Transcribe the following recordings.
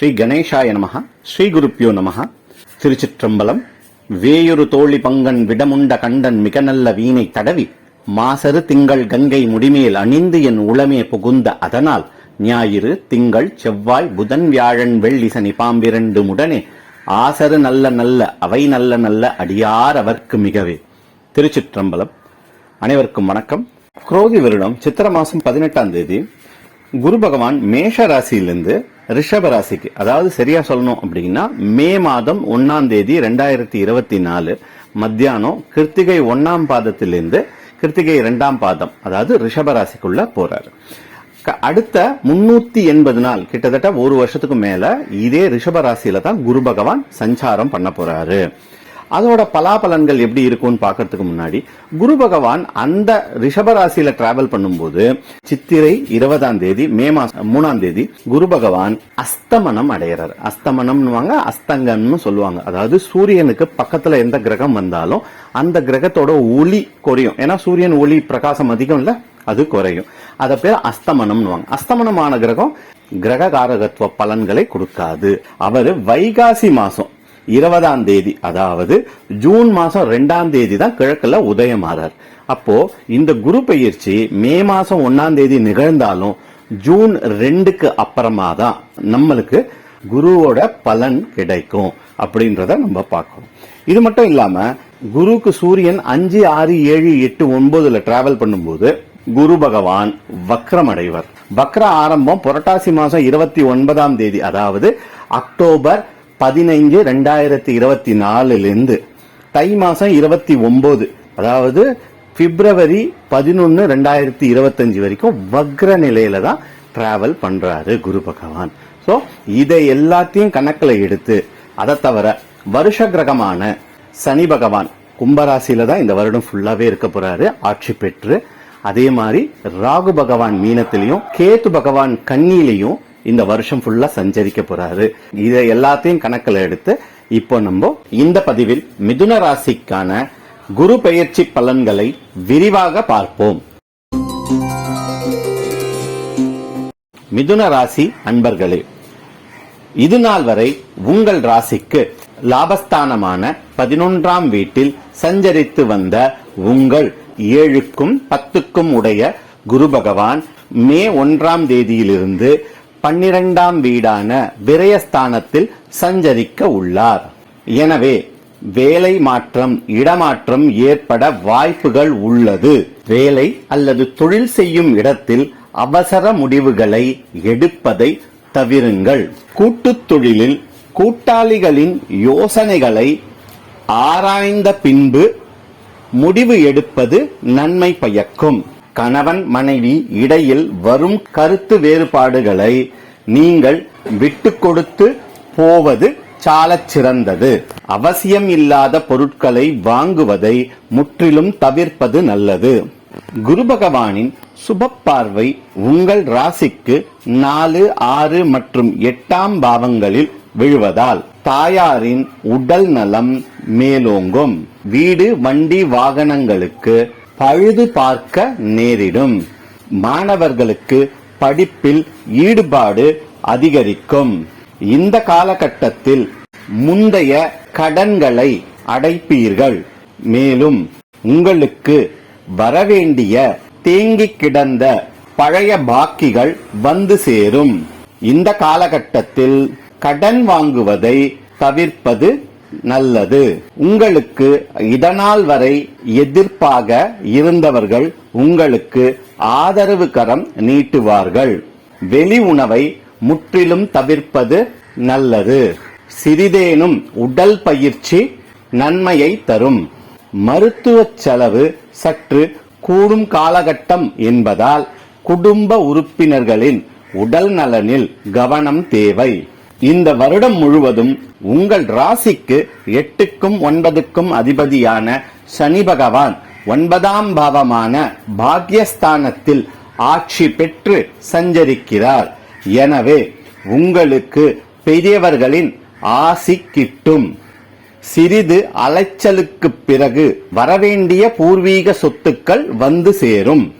ஸ்ரீ கணேசாய நமக ஸ்ரீ குருப்பியோ நமக திருச்சிற்றம்பலம் வேயொரு தோழி பங்கன் விடமுண்ட கண்டன் மிக நல்ல வீணை தடவி மாசரு திங்கள் கங்கை முடிமேல் அணிந்து என் உளமே புகுந்த அதனால் ஞாயிறு திங்கள் செவ்வாய் புதன் வியாழன் வெள்ளி சனி பாம்பிரண்டு முடனே ஆசரு நல்ல நல்ல அவை நல்ல நல்ல அடியார் அவர்க்கு மிகவே. திருச்சிற்றம்பலம். அனைவருக்கும் வணக்கம். குரோதி வருடம் சித்திர மாசம் பதினெட்டாம் தேதி குரு பகவான் மேஷ ராசியிலிருந்து ரிஷபராசிக்கு அதாவது சரியா சொல்லணும் அப்படின்னா மே மாதம் ஒன்னாம் தேதி ரெண்டாயிரத்தி இருபத்தி நாலு மத்தியானம் கிருத்திகை ஒன்னாம் பாதத்திலிருந்து கிருத்திகை இரண்டாம் பாதம் அதாவது ரிஷபராசிக்குள்ள போறாரு. க- அடுத்த முன்னூத்தி எண்பது நாள் கிட்டத்தட்ட ஒரு வருஷத்துக்கு மேல இதே ரிஷபராசியில தான் குரு பகவான் சஞ்சாரம் பண்ண போறாரு. அதோட பலாபலன்கள் எப்படி இருக்கும்னு பார்க்கறதுக்கு முன்னாடி குரு பகவான் அந்த ரிஷபராசியில டிராவல் பண்ணும்போது சித்திரை இருபதாம் தேதி மே மாசம் மூணாம் தேதி குரு பகவான் அஸ்தமனம் அடையிறார். அஸ்தமனம்னுவாங்க அஸ்தங்கம்னு சொல்லுவாங்க. அதாவது சூரியனுக்கு பக்கத்துல எந்த கிரகம் வந்தாலும் அந்த கிரகத்தோட ஒளி குறையும். ஏன்னா சூரியன் ஒளி பிரகாசம் அதிகம் இல்ல அது குறையும். அத பேர் அஸ்தமனம்னுவாங்க. அஸ்தமனமான கிரகம் கிரக காரகத்துவ பலன்களை கொடுக்காது. அவர் வைகாசி மாசம் இருபதாம் தேதி அதாவது ஜூன் மாதம் ரெண்டாம் தேதி தான் கிழக்கில் உதயமாறார் அப்போ இந்த குரு பயிற்சி மே மாதம் ஒன்னாம் தேதி நிகழ்ந்தாலும் ஜூன் ரெண்டுக்கு அப்புறமா தான் நம்மளுக்கு குருவோட பலன் கிடைக்கும் அப்படின்றத நம்ம பார்க்கணும். இது மட்டும் இல்லாம குருவுக்கு சூரியன் அஞ்சு ஆறு ஏழு எட்டு ஒன்பதுல டிராவல் பண்ணும்போது குரு பகவான் வக்ரமடைவர். வக்ர ஆரம்பம் புரட்டாசி மாசம் இருபத்தி ஒன்பதாம் தேதி அதாவது அக்டோபர் பதினைஞ்சு ரெண்டாயிரத்தி இருபத்தி நாலுலேருந்து தை மாதம் இருபத்தி ஒம்பது அதாவது பிப்ரவரி பதினொன்று ரெண்டாயிரத்தி இருபத்தஞ்சு வரைக்கும் வக்ர நிலையில தான் டிராவல் பண்ணுறாரு குரு பகவான். ஸோ இதை எல்லாத்தையும் கணக்கில் எடுத்து அதை தவிர வருஷ கிரகமான சனி பகவான் கும்பராசியில தான் இந்த வருடம் ஃபுல்லாகவே இருக்க போறாரு ஆட்சி பெற்று. அதே மாதிரி ராகு பகவான் மீனத்திலையும் கேத்து பகவான் கன்னியிலையும் இந்த வருஷம் ஃபுல்லா சஞ்சரிக்க போறாரு. இதை எல்லாத்தையும் கணக்கில் எடுத்து இப்போ நம்ம இந்த பதிவில் மிதுன ராசிக்கான குரு பெயர்ச்சி பலன்களை விரிவாக பார்ப்போம். மிதுன ராசி அன்பர்களே இது நாள் வரை உங்கள் ராசிக்கு லாபஸ்தானமான பதினொன்றாம் வீட்டில் சஞ்சரித்து வந்த உங்கள் ஏழுக்கும் பத்துக்கும் உடைய குரு பகவான் மே ஒன்றாம் தேதியிலிருந்து பன்னிரண்டாம் வீடான விரயஸ்தானத்தில் சஞ்சரிக்க உள்ளார். எனவே வேலை மாற்றம் இடமாற்றம் ஏற்பட வாய்ப்புகள் உள்ளது. வேலை அல்லது தொழில் செய்யும் இடத்தில் அவசர முடிவுகளை எடுப்பதை தவிருங்கள். கூட்டுத் தொழிலில் கூட்டாளிகளின் யோசனைகளை ஆராய்ந்த பின்பு முடிவு எடுப்பது நன்மை பயக்கும். கணவன் மனைவி இடையில் வரும் கருத்து வேறுபாடுகளை நீங்கள் விட்டு கொடுத்து போவது சாலச் சிறந்தது. அவசியம் இல்லாத பொருட்களை வாங்குவதை முற்றிலும் தவிர்ப்பது நல்லது. குரு பகவானின் சுப பார்வை உங்கள் ராசிக்கு நாலு ஆறு மற்றும் எட்டாம் பாவங்களில் விழுவதால் தாயாரின் உடல் நலம் மேலோங்கும். வீடு வண்டி வாகனங்களுக்கு பழுது பார்க்க நேரிடும். மாணவர்களுக்கு படிப்பில் ஈடுபாடு அதிகரிக்கும். இந்த காலகட்டத்தில் முந்தைய கடன்களை அடைப்பீர்கள். மேலும் உங்களுக்கு வரவேண்டிய தேங்கி கிடந்த பழைய பாக்கிகள் வந்து சேரும். இந்த காலகட்டத்தில் கடன் வாங்குவதை தவிர்ப்பது நல்லது. உங்களுக்கு இதனால் வரை எதிர்ப்பாக இருந்தவர்கள் உங்களுக்கு ஆதரவு கரம் நீட்டுவார்கள். வெளி உணவை முற்றிலும் தவிர்ப்பது நல்லது. சிறிதேனும் உடல் பயிற்சி நன்மையை தரும். மருத்துவ செலவு சற்று கூடும் காலகட்டம் என்பதால் குடும்ப உறுப்பினர்களின் உடல் நலனில் கவனம் தேவை. இந்த வருடம் முழுவதும் உங்கள் ராசிக்கு எட்டுக்கும் ஒன்பதுக்கும் அதிபதியான சனி பகவான் ஒன்பதாம் பாவமான பாக்யஸ்தானத்தில் ஆட்சி பெற்று சஞ்சரிக்கிறார். எனவே உங்களுக்கு பெரியவர்களின் ஆசி கிட்டும். சிறிது அலைச்சலுக்குப் பிறகு வரவேண்டிய பூர்வீக சொத்துக்கள் வந்து சேரும்.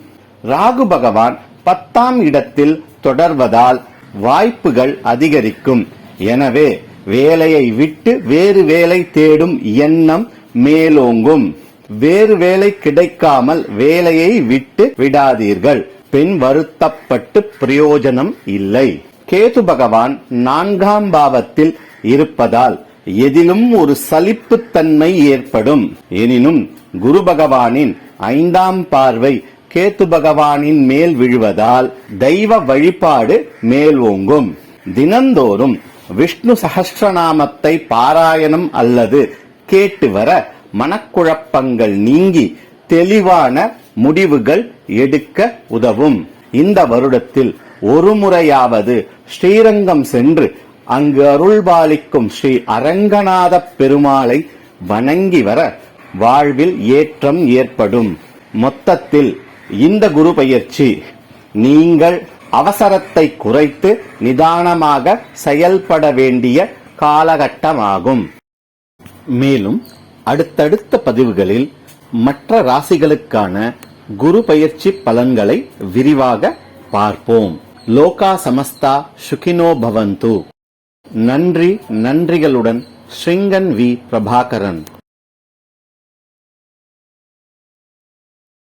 ராகு பகவான் பத்தாம் இடத்தில் தொடர்வதால் வாய்ப்புகள் அதிகரிக்கும். எனவே வேலையை விட்டு வேறு வேலை தேடும் எண்ணம் மேலோங்கும். வேறு வேலை கிடைக்காமல் வேலையை விட்டு விடாதீர்கள். பின் வருத்தப்பட்டு பிரயோஜனம் இல்லை. கேது பகவான் நான்காம் பாவத்தில் இருப்பதால் எதிலும் ஒரு சலிப்புத்தன்மை ஏற்படும். எனினும் குரு பகவானின் ஐந்தாம் பார்வை கேத்து பகவானின் மேல் விழுவதால் தெய்வ வழிபாடு மேல் ஓங்கும். தினந்தோறும் விஷ்ணு சஹஸ்ரநாமத்தை பாராயணம் அல்லது கேட்டு வர மனக்குழப்பங்கள் நீங்கி தெளிவான முடிவுகள் எடுக்க உதவும். இந்த வருடத்தில் ஒரு முறையாவது ஸ்ரீரங்கம் சென்று அங்கு அருள்பாலிக்கும் ஸ்ரீ அரங்கநாத பெருமாளை வணங்கி வர வாழ்வில் ஏற்றம் ஏற்படும். மொத்தத்தில் இந்த குரு பயிற்சி நீங்கள் அவசரத்தை குறைத்து நிதானமாக செயல்பட வேண்டிய காலகட்டமாகும். மேலும் அடுத்தடுத்த பதிவுகளில் மற்ற ராசிகளுக்கான குரு பயிற்சி பலன்களை விரிவாக பார்ப்போம். லோகா சமஸ்தா சுகினோ பவந்து. நன்றி நன்றிகளுடன் ஸ்ரீங்கன் வி பிரபாகரன்.